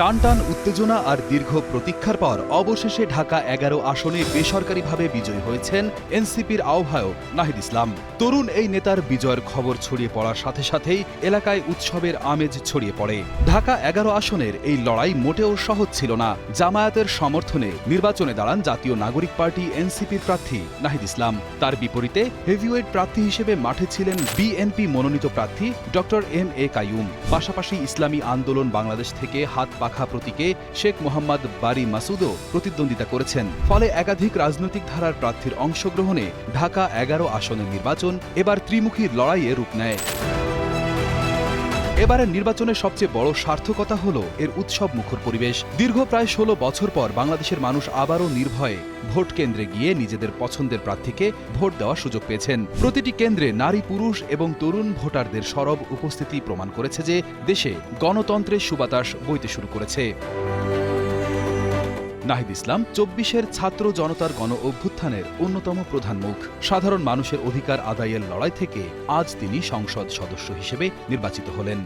টানটান উত্তেজনা আর দীর্ঘ প্রতীক্ষার পর অবশেষে ঢাকা এগারো আসনে বেসরকারিভাবে বিজয়ী হয়েছেন এনসিপির আহ্বায়ক নাহিদ ইসলাম। তরুণ এই নেতার বিজয়ের খবর ছড়িয়ে পড়ার সাথে সাথেই এলাকায় উৎসবের আমেজ ছড়িয়ে পড়ে। ঢাকা এগারো আসনের এই লড়াই মোটেও সহজ ছিল না। জামায়াতের সমর্থনে নির্বাচনে দাঁড়ান জাতীয় নাগরিক পার্টি এনসিপির প্রার্থী নাহিদ ইসলাম। তার বিপরীতে হেভিওয়েট প্রার্থী হিসেবে মাঠে ছিলেন বিএনপি মনোনীত প্রার্থী ডক্টর এম এ কাইয়ুম। পাশাপাশি ইসলামী আন্দোলন বাংলাদেশ থেকে হাত পাখা প্রতীকে শেখ মোহাম্মদ বারি মাসুদও প্রতিদ্বন্দ্বিতা করেছেন। ফলে একাধিক রাজনৈতিক ধারার প্রার্থীর অংশগ্রহণে ঢাকা এগারো আসনের নির্বাচন এবার ত্রিমুখী লড়াইয়ে রূপ নেয়। এবারের নির্বাচনের সবচেয়ে বড় সার্থকতা হল এর উৎসব মুখর পরিবেশ। দীর্ঘ প্রায় ষোলো বছর পর বাংলাদেশের মানুষ আবারও নির্ভয়ে ভোট কেন্দ্রে গিয়ে নিজেদের পছন্দের প্রার্থীকে ভোট দেওয়ার সুযোগ পেয়েছেন। প্রতিটি কেন্দ্রে নারী, পুরুষ এবং তরুণ ভোটারদের সরব উপস্থিতি প্রমাণ করেছে যে দেশে গণতন্ত্রের সুবাতাস বইতে শুরু করেছে। নাহিদ ইসলাম চব্বিশের ছাত্র জনতার গণ অভ্যুত্থানের অন্যতম প্রধান মুখ। সাধারণ মানুষের অধিকার আদায়ের লড়াই থেকে আজ তিনি সংসদ সদস্য হিসেবে নির্বাচিত হলেন।